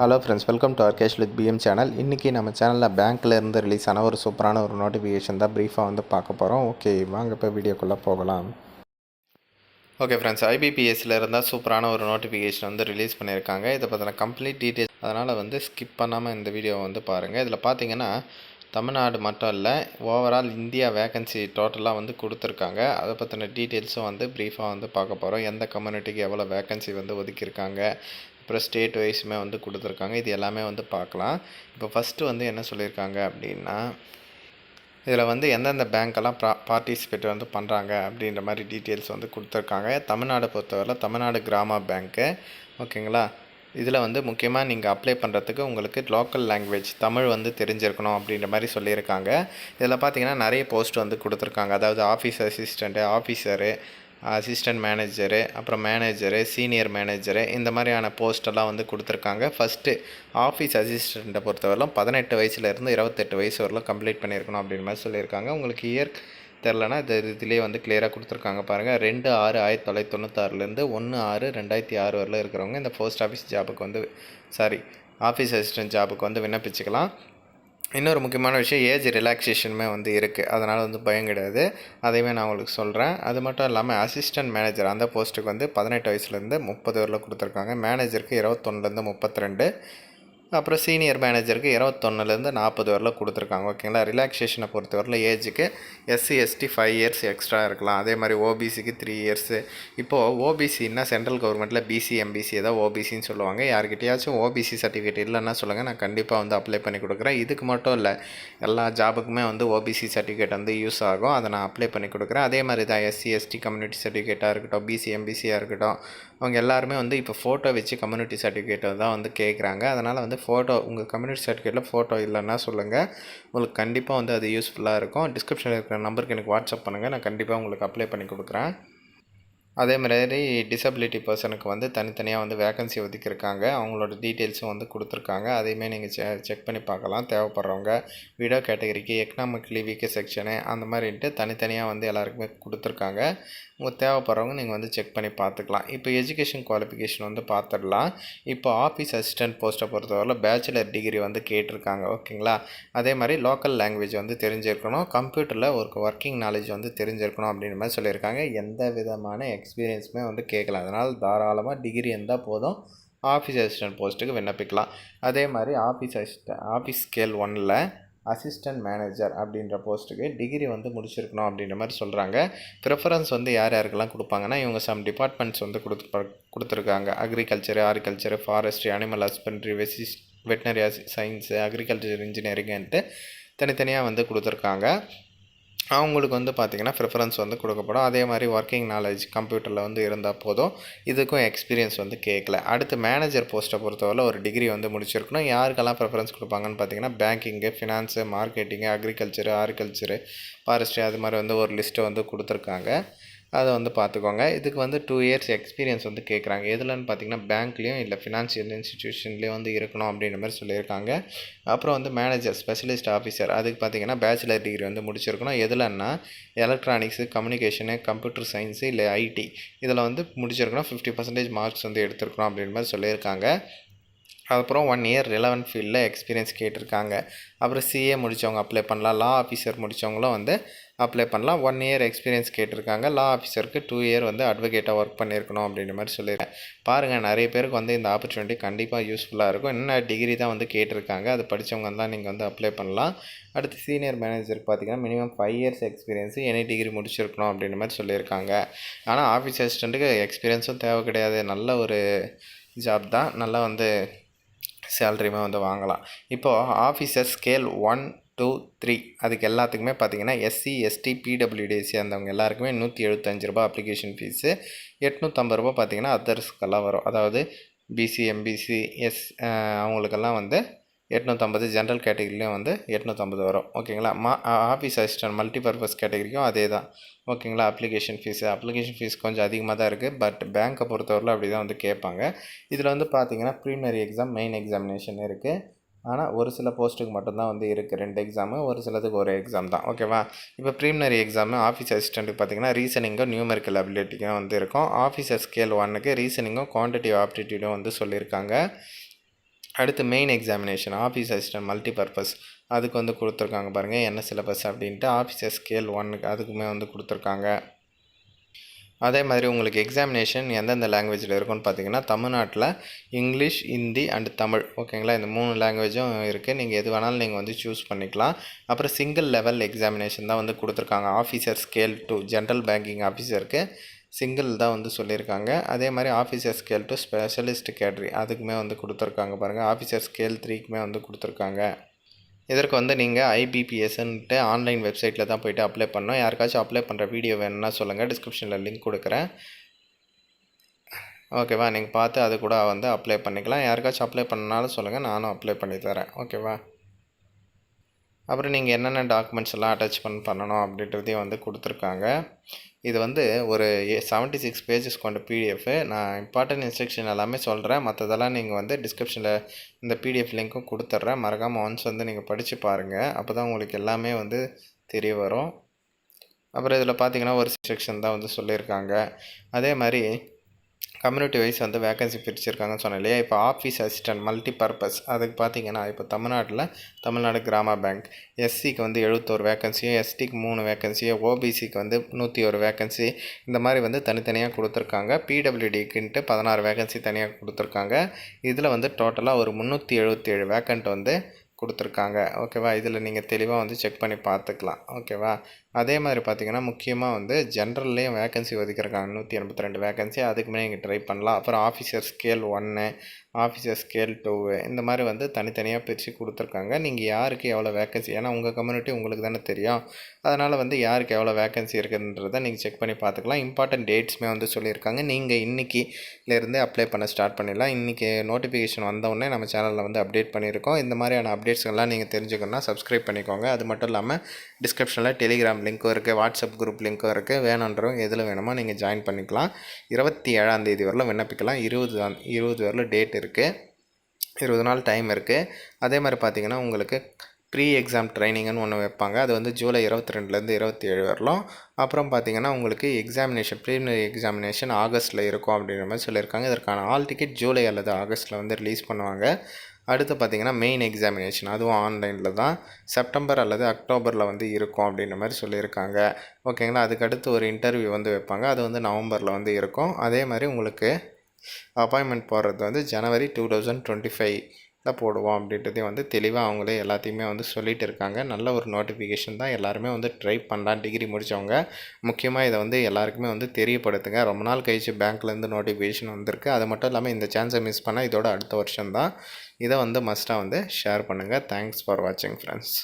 Hello friends welcome to Arkesh with PM channel இன்றைக்கி நம்ம சேனலில் பேங்க்கில் இருந்து ரிலீஸ் ஆன ஒரு சூப்பரான ஒரு நோட்டிஃபிகேஷன் தான் ப்ரீஃபாக வந்து பார்க்க போகிறோம் ஓகே வாங்க இப்போ வீடியோக்குள்ளே போகலாம். ஓகே ஃப்ரெண்ட்ஸ் ஐபிபிஎஸ்சில் இருந்தால் சூப்பரான ஒரு நோட்டிஃபிகேஷன் வந்து ரிலீஸ் பண்ணியிருக்காங்க. இதை பற்றின கம்ப்ளீட் டீட்டெயில்ஸ் அதனால் வந்து ஸ்கிப் பண்ணாமல் இந்த வீடியோவை வந்து பாருங்கள் இதில் பார்த்தீங்கன்னா தமிழ்நாடு மட்டும் இல்லை ஓவரால் இந்தியா வேகன்சி டோட்டலாக வந்து கொடுத்துருக்காங்க. அதை பற்றின டீட்டெயில்ஸும் வந்து ப்ரீஃபாக வந்து பார்க்க போகிறோம் எந்த கம்யூனிட்டிக்கு எவ்வளோ வேகன்சி வந்து ஒதுக்கியிருக்காங்க? அப்புறம் ஸ்டேட் வைஸுமே வந்து கொடுத்துருக்காங்க. இது எல்லாமே வந்து பார்க்கலாம். இப்போ ஃபஸ்ட்டு வந்து என்ன சொல்லியிருக்காங்க அப்படின்னா இதில் வந்து எந்தெந்த பேங்க்கெல்லாம் ப்ரா பார்ட்டிசிபேட் வந்து பண்ணுறாங்க அப்படின்ற மாதிரி டீட்டெயில்ஸ் வந்து கொடுத்துருக்காங்க. தமிழ்நாடு பொறுத்தவரை தமிழ்நாடு கிராம பேங்க்கு ஓகேங்களா இதில் வந்து முக்கியமாக நீங்கள் அப்ளை பண்ணுறதுக்கு உங்களுக்கு லோக்கல் லாங்குவேஜ் தமிழ் வந்து தெரிஞ்சிருக்கணும் அப்படின்ற மாதிரி சொல்லியிருக்காங்க. இதில் பார்த்தீங்கன்னா நிறைய போஸ்ட் வந்து கொடுத்துருக்காங்க. அதாவது office assistant officer assistant manager அப்புறம் மேனேஜரு சீனியர் மேனேஜரு இந்த மாதிரியான போஸ்டெல்லாம் வந்து கொடுத்துருக்காங்க. ஃபஸ்ட்டு ஆஃபீஸ் அசிஸ்டண்ட்டை பொறுத்தவரையிலும் பதினெட்டு வயசுலேருந்து இருபத்தெட்டு வயசு வரலாம் கம்ப்ளீட் பண்ணியிருக்கணும் அப்படின்ற மாதிரி சொல்லியிருக்காங்க. உங்களுக்கு இயர் தெரிலனா இது இதுலேயே வந்து கிளியராக கொடுத்துருக்காங்க பாருங்கள் ரெண்டு ஆறு ஆயிரத்தி தொள்ளாயிரத்தி தொண்ணூத்தாறுலேருந்து ஒன்று ஆறு ரெண்டாயிரத்தி ஆறு வரல இருக்கிறவங்க இந்த போஸ்ட் ஆஃபீஸ் ஜாபுக்கு வந்து சாரி ஆஃபீஸ் அசிஸ்டன்ட் ஜாபுக்கு வந்து விண்ணப்பிச்சுக்கலாம். இன்னொரு முக்கியமான விஷயம் ஏஜ் ரிலாக்ஸேஷனுமே வந்து இருக்குது அதனால் வந்து பயம் கிடையாது. அதையுமே நான் உங்களுக்கு சொல்கிறேன் அது மட்டும் இல்லாமல் அசிஸ்டன்ட் மேனேஜர் அந்த போஸ்ட்டுக்கு வந்து பதினெட்டு வயசுலேருந்து முப்பது வரல கொடுத்துருக்காங்க. மேனேஜருக்கு இருபத்தொன்னுலேருந்து முப்பத்தி ரெண்டு அப்புறம் சீனியர் மேனேஜருக்கு இருபத்தொன்னுலேருந்து நாற்பது வரல கொடுத்துருக்காங்க ஓகேங்களா ரிலாக்ஸேஷனை பொறுத்தவரையில் ஏஜுக்கு SC ST five years extra இருக்கலாம். அதே மாதிரி ஓபிசிக்கு த்ரீ இயர்ஸு இப்போது ஓபிசின்னா சென்ட்ரல் கவர்மெண்ட்டில் பிசி எம்பிசி ஏதாவது ஓபிசின்னு சொல்லுவாங்க. யார்கிட்டயாச்சும் ஓபிசி சர்டிஃபிகேட் இல்லைன்னா சொல்லுங்கள் நான் கண்டிப்பாக வந்து அப்ளை பண்ணி கொடுக்குறேன். இதுக்கு மட்டும் இல்லை எல்லா ஜாபுக்குமே வந்து ஓபிசி சர்டிஃபிகேட் வந்து யூஸ் ஆகும். அதை நான் அப்ளை பண்ணி கொடுக்குறேன். அதே மாதிரி தான் எஸ்சி எஸ்டி கம்யூனிட்டி சர்டிஃபிகேட்டாக இருக்கட்டும் பிசி எம்பிசியாக இருக்கட்டும் அவங்க எல்லாருமே வந்து இப்போ ஃபோட்டோ வச்சு கம்யூனிட்டி சர்டிஃபிகேட்டை தான் வந்து கேட்குறாங்க அதனால் வந்து ஃபோட்டோ உங்கள் கம்யூனிட்டி சர்டிஃபிகேட்டில் ஃபோட்டோ இல்லைன்னா சொல்லுங்கள் உங்களுக்கு கண்டிப்பாக வந்து அது யூஸ்ஃபுல்லாக இருக்கும். டிஸ்கிரிப்ஷனில் இருக்கிற நம்பருக்கு எனக்கு வாட்ஸ்அப் பண்ணுங்கள் நான் கண்டிப்பாக உங்களுக்கு அப்ளை பண்ணி கொடுக்குறேன். அதே மாதிரி டிசபிலிட்டி பர்சனுக்கு வந்து தனித்தனியாக வந்து வேகன்சி ஒதுக்கியிருக்காங்க. அவங்களோட டீட்டெயில்ஸும் வந்து கொடுத்துருக்காங்க. அதையுமே நீங்கள் செ செக் பண்ணி பார்க்கலாம். தேவைப்படுறவங்க வீடியோ கேட்டகரிக்கு எக்கனாமிக்லி வீக்கு செக்ஷனு அந்த மாதிரின்ட்டு தனித்தனியாக வந்து எல்லாருக்குமே கொடுத்துருக்காங்க. உங்களுக்கு தேவைப்படுறவங்க நீங்கள் வந்து செக் பண்ணி பார்த்துக்கலாம். இப்போ எஜுகேஷன் குவாலிஃபிகேஷன் வந்து பார்த்துடலாம். இப்போ ஆஃபீஸ் அசிஸ்டன்ட் போஸ்ட்டை பொறுத்தவரையில் பேச்சுலர் டிகிரி வந்து கேட்டிருக்காங்க. ஓகேங்களா? அதே மாதிரி லோக்கல் லாங்குவேஜ் வந்து தெரிஞ்சிருக்கணும். கம்ப்யூட்டரில் ஒரு ஒர்க்கிங் நாலேஜ் வந்து தெரிஞ்சிருக்கணும் அப்படின்ற மாதிரி சொல்லியிருக்காங்க. எந்த விதமான எக்ஸ் எக்ஸ்பீரியன்ஸுமே வந்து கேட்கலாம். அதனால் தாராளமாக டிகிரி இருந்தால் போதும். ஆஃபீஸ் அசிஸ்டன்ட் போஸ்ட்டுக்கு விண்ணப்பிக்கலாம். அதே மாதிரி ஆஃபீஸ் அசிஸ்ட ஆஃபீஸ் ஸ்கேல் ஒனில் அசிஸ்டன்ட் மேனேஜர் அப்படின்ற போஸ்ட்டுக்கு டிகிரி வந்து முடிச்சிருக்கணும் அப்படின்ற மாதிரி சொல்கிறாங்க ப்ரிஃபரன்ஸ் வந்து யார் யாருக்கெல்லாம் கொடுப்பாங்கன்னா இவங்க சம் டிபார்ட்மெண்ட்ஸ் வந்து கொடுத்து கொடுத்துருக்காங்க. Agriculture horticulture forestry animal husbandry வெசிஸ் veterinary science agriculture இன்ஜினியரிங்ன்ட்டு தனித்தனியாக வந்து கொடுத்துருக்காங்க. அவங்களுக்கு வந்து பார்த்திங்கன்னா ப்ரிஃபரன்ஸ் வந்து கொடுக்கப்படும். அதே மாதிரி ஒர்க்கிங் நாலேஜ் கம்ப்யூட்டரில் வந்து இருந்தால் போதும். இதுக்கும் எக்ஸ்பீரியன்ஸ் வந்து கேட்கல. அடுத்து மேனேஜர் போஸ்ட்டை பொறுத்தவரை ஒரு டிகிரி வந்து முடிச்சிருக்கணும். யாருக்கெல்லாம் ப்ரிஃபரன்ஸ் கொடுப்பாங்கன்னு பார்த்தீங்கன்னா banking finance marketing agriculture horticulture forestry அது மாதிரி வந்து ஒரு லிஸ்ட்டை வந்து கொடுத்துருக்காங்க. அதை வந்து பார்த்துக்கோங்க. இதுக்கு வந்து டூ இயர்ஸ் எக்ஸ்பீரியன்ஸ் வந்து கேட்குறாங்க. எதுலன்னு பார்த்தீங்கன்னா பேங்க்லேயும் இல்லை ஃபினான்ஷியல் இன்ஸ்டிடியூஷன்லேயும் வந்து இருக்கணும் அப்படின்ற மாதிரி சொல்லியிருக்காங்க. அப்புறம் வந்து மேனேஜர் ஸ்பெஷலிஸ்ட் ஆஃபீஸர் அதுக்கு பார்த்தீங்கன்னா பேச்சுலர் டிகிரி வந்து முடிச்சிருக்கணும். எதுலன்னா எலக்ட்ரானிக்ஸு கம்யூனிகேஷனு கம்ப்யூட்டர் சயின்ஸு இல்லை ஐடி இதில் வந்து முடிச்சிருக்கணும். ஃபிஃப்டி பர்சன்டேஜ் மார்க்ஸ் வந்து எடுத்திருக்கணும் அப்படின்ற மாதிரி சொல்லியிருக்காங்க. அதுக்கப்புறம் ஒன் இயர் ரிலவன் ஃபீல்டில் எக்ஸ்பீரியன்ஸ் கேட்டிருக்காங்க. அப்புறம் சிஏ முடித்தவங்க அப்ளை பண்ணலாம். லா ஆஃபீஸர் முடித்தவங்களும் வந்து அப்ளை பண்ணலாம். ஒன் இயர் எக்ஸ்பீரியன்ஸ் கேட்டிருக்காங்க. லா ஆஃபீஸருக்கு டூ இயர் வந்து அட்வொகேட்டாக ஒர்க் பண்ணியிருக்கணும் அப்படின்ற மாதிரி சொல்லியிருக்கேன். பாருங்கள் நிறைய பேருக்கு வந்து இந்த ஆப்பர்ச்சுனிட்டி கண்டிப்பாக யூஸ்ஃபுல்லாக இருக்கும். என்ன டிகிரி தான் வந்து கேட்டிருக்காங்க? அது படித்தவங்க தான் நீங்கள் வந்து அப்ளை பண்ணலாம். அடுத்து சீனியர் மேனேஜருக்கு பார்த்தீங்கன்னா minimum five years experience any degree முடிச்சிருக்கணும் அப்படின்ற மாதிரி சொல்லியிருக்காங்க. ஆனால் ஆஃபீஸ் அசிஸ்டண்ட்டுக்கு எக்ஸ்பீரியன்ஸும் தேவை கிடையாது. நல்ல ஒரு ஜாப் தான். நல்லா வந்து சேல்ரியுமே வந்து வாங்கலாம். இப்போது officer scale one two three அதுக்கு எல்லாத்துக்குமே பார்த்தீங்கன்னா எஸ்சி எஸ்டி பிடபிள்யூடி அந்தவங்க எல்லாருக்குமே நூற்றி எழுபத்தஞ்சு ரூபா அப்ளிகேஷன் ஃபீஸு எட்நூற்றம்பது ரூபா பார்த்தீங்கன்னா அதர்ஸ்க்கெல்லாம் வரும். அதாவது பிசி எம்பிசி எஸ் அவங்களுக்கெல்லாம் வந்து எட்நூற்றம்பது ஜென்ரல் கேட்டகிரிலையும் வந்து எட்நூற்றம்பது வரும். ஓகேங்களா? மா ஆஃபீஸ் அசிஸ்டன்ட் மல்டிபர்பஸ் கேட்டகிரிக்கும் அதே தான் ஓகேங்களா? அப்ளிகேஷன் ஃபீஸு அப்ளிகேஷன் ஃபீஸ் கொஞ்சம் அதிகமாக தான் இருக்குது பட் பேங்க்கை பொறுத்தவரையில் அப்படி தான் வந்து கேட்பாங்க. இதில் வந்து பார்த்தீங்கன்னா ப்ரீமினரி எக்ஸாம் மெயின் எக்ஸாமினேஷன் இருக்குது ஆனால் ஒரு சில போஸ்ட்டுக்கு மட்டும்தான் வந்து இருக்குது ரெண்டு எக்ஸாமு ஒரு சிலதுக்கு ஒரு எக்ஸாம் தான். ஓகேவா? இப்போ ப்ரீமினரி எக்ஸாமு ஆஃபீஸ் அசிஸ்டண்ட்டுக்கு பார்த்தீங்கன்னா ரீசனிங்கும் நியூமெரிக்கல் அபிலிட்டிக்கும் வந்து இருக்கும். ஆஃபீஸர் ஸ்கேல் ஒன்னுக்கு ரீசனிங்கும் குவான்டிட்டிவ் ஆப்டிடியூடும் வந்து சொல்லியிருக்காங்க. அடுத்து main examination office assistant multipurpose அதுக்கு வந்து கொடுத்துருக்காங்க பாருங்கள் என்ன சிலபஸ் அப்படின்ட்டு ஆஃபீஸர் ஸ்கேல் ஒன்னுக்கு அதுக்குமே வந்து கொடுத்துருக்காங்க. அதே மாதிரி உங்களுக்கு எக்ஸாமினேஷன் எந்தெந்த லாங்குவேஜில் இருக்குன்னு பார்த்தீங்கன்னா தமிழ்நாட்டில் இங்கிலீஷ் ஹிந்தி அண்ட் தமிழ். ஓகேங்களா இந்த மூணு லாங்குவேஜும் இருக்குது நீங்கள் எது வேணாலும் நீங்கள் வந்து சூஸ் பண்ணிக்கலாம். அப்புறம் சிங்கிள் லெவல் எக்ஸாமினேஷன் தான் வந்து கொடுத்துருக்காங்க. Officer scale two general banking ஆஃபீஸருக்கு single தான் வந்து சொல்லியிருக்காங்க. அதே மாதிரி officer scale two specialist category அதுக்குமே வந்து கொடுத்துருக்காங்க பாருங்கள் ஆஃபீஸர் ஸ்கேல் த்ரீக்குமே வந்து கொடுத்துருக்காங்க. இதற்கு வந்து நீங்கள் ஐபிபிஎஸ்ன்ட்டு ஆன்லைன் வெப்சைட்டில் தான் போய்ட்டு அப்ளை பண்ணோம் யாருக்காச்சும் அப்ளை பண்ணுற வீடியோ வேணும்னா சொல்லுங்கள் டிஸ்கிரிப்ஷனில் லிங்க் கொடுக்குறேன். ஓகேவா நீங்கள் பார்த்து அது கூட வந்து அப்ளை பண்ணிக்கலாம். யாருக்காச்சும் அப்ளை பண்ணாலும் சொல்லுங்கள் நானும் அப்ளை பண்ணி தரேன். ஓகேவா அப்புறம் நீங்கள் என்னென்ன டாக்குமெண்ட்ஸ் எல்லாம் அட்டாச் பண்ண பண்ணணும் அப்படின்றதையும் வந்து கொடுத்துருக்காங்க. இது வந்து ஒரு செவன்ட்டி சிக்ஸ் பேஜஸ் கொண்ட பிடிஎஃப் நான் இம்பார்ட்டன்ட் இன்ஸ்ட்ரக்ஷன் எல்லாமே சொல்கிறேன் மற்றதெல்லாம் நீங்கள் வந்து டிஸ்கிரிப்ஷனில் இந்த பிடிஎஃப் லிங்க்கும் கொடுத்துட்றேன். மறக்காமல் ஒன்ஸ் வந்து நீங்கள் படித்து பாருங்கள் அப்போ தான் உங்களுக்கு எல்லாமே வந்து தெரிய வரும். அப்புறம் இதில் பார்த்தீங்கன்னா ஒரு செக்ஷன் தான் வந்து சொல்லியிருக்காங்க. அதே மாதிரி கம்யூனிட்டி வைஸ் வந்து வேகன்சி பிரிச்சிருக்காங்கன்னு சொன்னேன் இல்லையா? இப்போ ஆஃபீஸ் அசிஸ்டன்ட் மல்டி பர்பஸ் அதுக்கு பார்த்தீங்கன்னா இப்போ தமிழ்நாட்டில் தமிழ்நாடு கிராம பேங்க் எஸ்சிக்கு வந்து எழுபத்தோரு வேகன்சியும் எஸ்டிக்கு மூணு வேகன்சியும் ஓபிசிக்கு வந்து நூற்றி ஒரு வேகன்சி இந்த மாதிரி வந்து தனித்தனியாக கொடுத்துருக்காங்க. பிடபிள்யூடிக்குன்ட்டு பதினாறு வேகன்சி தனியாக கொடுத்துருக்காங்க. இதில் வந்து டோட்டலாக ஒரு முந்நூற்றி எழுபத்தி ஏழு வேக்கண்ட் வந்து கொடுத்துருக்காங்க. ஓகேவா? இதில் நீங்கள் தெளிவாக வந்து செக் பண்ணி பார்த்துக்கலாம். ஓகேவா? அதே மாதிரி பார்த்தீங்கன்னா முக்கியமாக வந்து ஜென்ரல்லையும் வேகன்சி ஒதுக்கியிருக்காங்க. நூற்றி எண்பத்தி ரெண்டு வேகன்சி அதுக்குமே நீங்கள் ட்ரை பண்ணலாம். அப்புறம் ஆஃபீஸர் ஸ்கேல் ஒன்று ஆஃபீஸர் ஸ்கேல் டூவு இந்த மாதிரி வந்து தனித்தனியாக பிரித்து கொடுத்துருக்காங்க. நீங்கள் யாருக்கு எவ்வளோ வேகன்சி ஏன்னா உங்கள் கம்யூனிட்டி உங்களுக்கு தானே தெரியும். அதனால் வந்து யாருக்கு எவ்வளோ வேகன்சி இருக்குன்றதை நீங்கள் செக் பண்ணி பார்த்துக்கலாம். இம்பார்ட்டன்ட் டேட்ஸுமே வந்து சொல்லியிருக்காங்க. நீங்கள் இன்றைக்கிலேருந்து அப்ளை பண்ண ஸ்டார்ட் பண்ணிடலாம். இன்றைக்கி நோட்டிஃபிகேஷன் வந்தவுடனே நம்ம சேனலில் வந்து அப்டேட் பண்ணியிருக்கோம். இந்த மாதிரியான அப்டேட்ஸ்கள்லாம் நீங்கள் தெரிஞ்சுக்கணும்னா சப்ஸ்கிரைப் பண்ணிக்கோங்க. அது மட்டும் இல்லாமல் டிஸ்கிரிப்ஷனில் டெலிகிராம் லிங்க்கும் இருக்குது வாட்ஸ்அப் குரூப் லிங்க்கும் இருக்குது. வேணுன்றவங்க எதில் வேணுமோ நீங்கள் ஜாயின் பண்ணிக்கலாம். இருபத்தி ஏழாம் தேதி வரலாம் விண்ணப்பிக்கலாம். இருபது இருபது வரலும் டேட் இருக்குது. இருபது நாள் டைம் இருக்குது. அதே மாதிரி பார்த்தீங்கன்னா உங்களுக்கு ப்ரீ எக்ஸாம் ட்ரைனிங்னு ஒன்று வைப்பாங்க. அது வந்து ஜூலை இருபத்தி ரெண்டுலேருந்து இருபத்தி ஏழு வரலாம். அப்புறம் பார்த்தீங்கன்னா உங்களுக்கு எக்ஸாமினேஷன் ப்ரீமினரி எக்ஸாமினேஷன் ஆகஸ்ட்டில் இருக்கும் அப்படின்ற மாதிரி சொல்லியிருக்காங்க. இதற்கான ஆல் டிக்கெட் ஜூலை அல்லது ஆகஸ்ட்டில் வந்து ரிலீஸ் பண்ணுவாங்க. அடுத்து பார்த்திங்கன்னா மெயின் எக்ஸாமினேஷன் அதுவும் ஆன்லைனில் தான். செப்டம்பர் அல்லது அக்டோபரில் வந்து இருக்கும் அப்படின்ற மாதிரி சொல்லியிருக்காங்க. ஓகேங்களா அதுக்கடுத்து ஒரு இன்டர்வியூ வந்து வைப்பாங்க. அது வந்து நவம்பரில் வந்து இருக்கும். அதே மாதிரி உங்களுக்கு அப்பாயின்மெண்ட் போடுறது வந்து ஜனவரி டூ தௌசண்ட் டுவெண்ட்டி ஃபைவ் தான் போடுவோம் அப்படின்றதையும் வந்து தெளிவாக அவங்களே எல்லாத்தையுமே வந்து சொல்லிகிட்டு இருக்காங்க. நல்ல ஒரு நோட்டிஃபிகேஷன் தான் எல்லாருமே வந்து ட்ரை பண்ணலாம். டிகிரி முடித்தவங்க முக்கியமாக இதை வந்து எல்லாருக்குமே வந்து தெரியப்படுத்துங்க. ரொம்ப நாள் கழிச்சு பேங்க்லேருந்து நோட்டிஃபிகேஷன் வந்திருக்கு. அது மட்டும் இல்லாமல் இந்த சான்ஸை மிஸ் பண்ணால் இதோட அடுத்த வருஷம் தான் இதை வந்து மஸ்ட்டாக வந்து ஷேர் பண்ணுங்கள் தேங்க்ஸ் ஃபார் வாட்சிங் ஃப்ரெண்ட்ஸ்